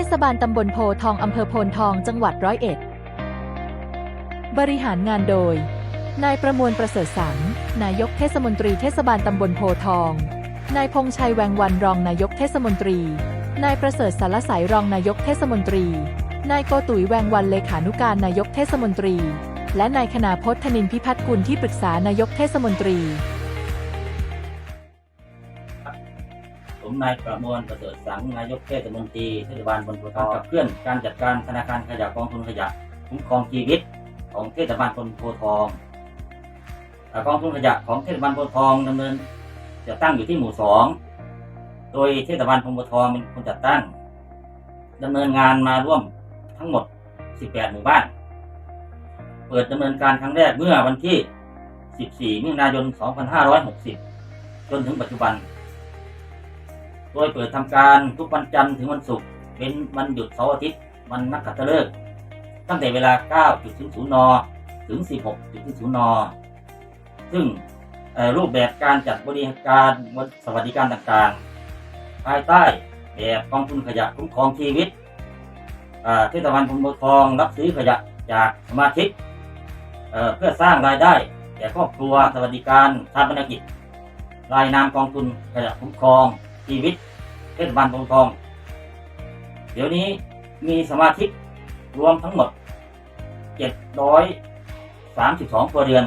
ทศบาลตำบลโพทองอำเภอโพนทองจังหวัดร้อยเอ็ด บริหารงานโดย นายประมวลประเสริฐสัง นายกเทศมนตรีเทศบาลตำบลโพทอง นายพงชัยแวงวันรองนายกเทศมนตรี นายประเสริฐสารสายรองนายกเทศมนตรี นายโกตุยแวงวันเลขานุการนายกเทศมนตรี และนายคณาพจน์ธนินพิพัฒน์กุลที่ปรึกษานายกเทศมนตรี นายประมวลประเสริฐสังนายกเทศมนตรีเทศบาลบนภูทรกับเพื่อนการจัดการธนาคารขยะกองทุนขยะคุ้มครองชีวิตของเทศบาลบนโพทองกองทุนขยะของเทศบาลโพธิ์ทองดำเนินจะตั้งอยู่ที่หมู่สองโดยเทศบาลพงโพทองเป็นคนจัดตั้งดำเนินงานมาร่วมทั้งหมด 18 หมู่บ้าน เปิดดำเนินการครั้งแรกเมื่อวันที่ 14 มิถุนายน 2560 จนถึงปัจจุบัน โดยเปิดทำการทุกวันจันทร์ถึงวันศุกร์เป็นวันหยุดเสาร์อาทิตย์วันนักขัตฤกษ์ตั้งแต่เวลา 9.00 น ถึง 16.00 น ซึ่งเอ่อรูปแบบการจัดบริการสวัสดิการต่างๆ ภายใต้แบบกองทุนขยะคุ้มครองชีวิตอ่าเทศบาลพงศ์ทองรับซื้อขยะจากสมาชิกเเพื่อสร้างรายได้แก่ครอบครัวสวัสดิการทางบรรกิจรายนามกองทุนขยะคุ้มครอง ชีวิตเทศบาลพงทอง เดี๋ยวนี้มีสมาชิกรวมทั้งหมด 732ครัวเรือน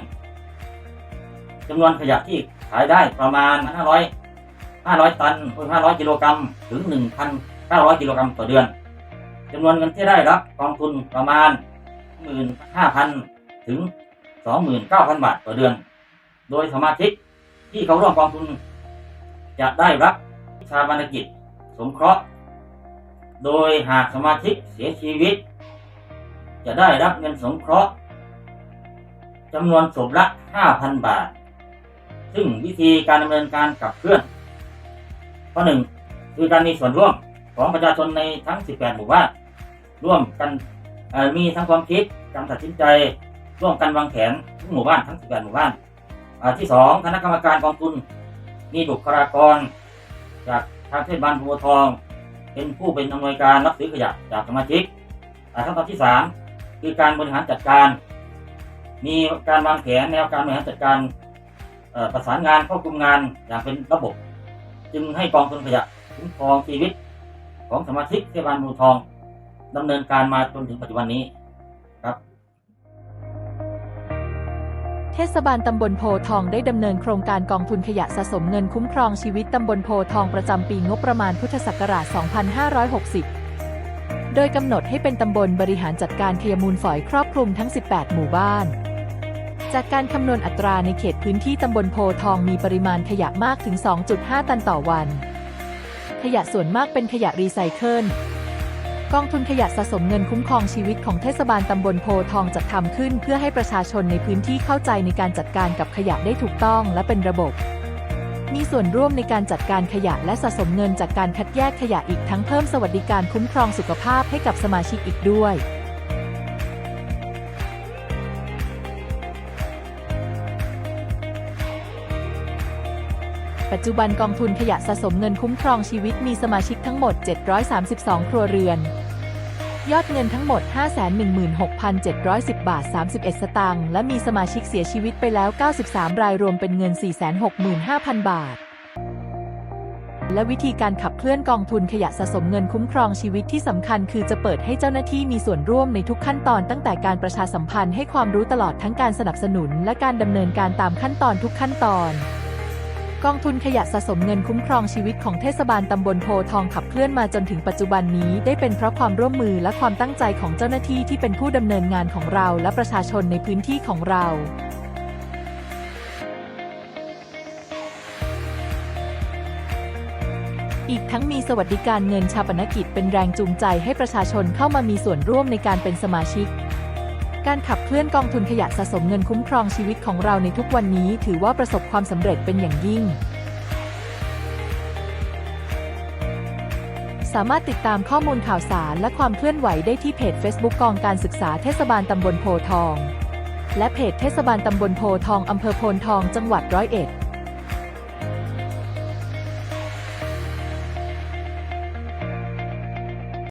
จำนวนขยะที่ขายได้ประมาณ 500 500 ตันหรือ500 กิโลกรัมถึง 1,900 กิโลกรัมต่อเดือนจำนวนเงินที่ได้รับกองทุนประมาณ 15,000 ถึง 29,000 บาทต่อเดือน โดยสมาชิกที่เขาร่วมกองทุน จะได้รับ ชาบานกิจสงเคราะห์ โดยหากสมาชิกเสียชีวิต จะได้รับเงินสงเคราะห์จำนวนศพละ 5,000 บาท ซึ่งวิธีการดำเนินการขับเคลื่อนข้อหนึ่งคือการมีส่วนร่วมของประชาชนในทั้ง 18 หมู่บ้านร่วมกันมีทั้งความคิดการตัดสินใจ ร่วมกันวางแผนทุกหมู่บ้านทั้ง 18 หมู่บ้านที่สองคณะกรรมการกองทุนมีบุคลากร จากทางเทศบาลภูทอง เป็นผู้เป็นอำนวยการรับซื้อขยะจากสมาชิกอ่ขั้นตอนที่สามคือการบริหารจัดการ มีการวางแผนแนวการบริหารจัดการประสานงานควบคุมงานอย่างเป็นระบบ จึงให้กองทุนขยะคุ้มครองชีวิตของสมาชิกเทศบาลภูทองดำเนินการมาจนถึงปัจจุบันนี้ เทศบาลตำบลโพทองได้ดำเนินโครงการกองทุนขยะสะสมเงินคุ้มครองชีวิตตำบลโพทองประจำปีงบประมาณพุทธศักราช 2560 โดยกำหนดให้เป็นตำบลบริหารจัดการขยะมูลฝอยครอบคลุมทั้ง 18 หมู่บ้าน จากการคำนวณอัตราในเขตพื้นที่ตำบลโพทองมีปริมาณขยะมากถึง 2.5 ตันต่อวัน ขยะส่วนมากเป็นขยะรีไซเคิล กองทุนขยะสะสมเงินคุ้มครองชีวิตของเทศบาลตำบลโพทองจัดทำขึ้น เพื่อให้ประชาชนในพื้นที่เข้าใจในการจัดการกับขยะได้ถูกต้องและเป็นระบบ มีส่วนร่วมในการจัดการขยะและสะสมเงินจากการคัดแยกขยะอีกทั้งเพิ่มสวัสดิการคุ้มครองสุขภาพให้กับสมาชิกอีกด้วยปัจจุบันกองทุนขยะสะสมเงินคุ้มครองชีวิตมีสมาชิกทั้งหมด 732 ครัวเรือน ยอดเงินทั้งหมด 516,710 บาท 31 สตางค์ และมีสมาชิกเสียชีวิตไปแล้ว 93 รายรวมเป็นเงิน 465,000 บาท และวิธีการขับเคลื่อนกองทุนขยะสะสมเงินคุ้มครองชีวิตที่สำคัญคือจะเปิดให้เจ้าหน้าที่มีส่วนร่วมในทุกขั้นตอนตั้งแต่การประชาสัมพันธ์ให้ความรู้ตลอดทั้งการสนับสนุน และการดำเนินการตามขั้นตอนทุกขั้นตอน กองทุนขยะสะสมเงินคุ้มครองชีวิตของเทศบาลตำบลโพทองขับเคลื่อนมาจนถึงปัจจุบันนี้ ได้เป็นเพราะความร่วมมือและความตั้งใจของเจ้าหน้าที่ที่เป็นผู้ดำเนินงานของเราและประชาชนในพื้นที่ของเราอีกทั้งมีสวัสดิการเงินชาปนกิจเป็นแรงจูงใจให้ประชาชนเข้ามามีส่วนร่วมในการเป็นสมาชิก การขับเคลื่อนกองทุนขยะสะสมเงินคุ้มครองชีวิตของเราในทุกวันนี้ถือว่าประสบความสำเร็จเป็นอย่างยิ่ง สามารถติดตามข้อมูลข่าวสารและความเคลื่อนไหวได้ที่เพจ Facebook กองการศึกษาเทศบาลตำบลโพทอง และเพจเทศบาลตำบลโพทองอำเภอโพนทองจังหวัดร้อยเอ็ด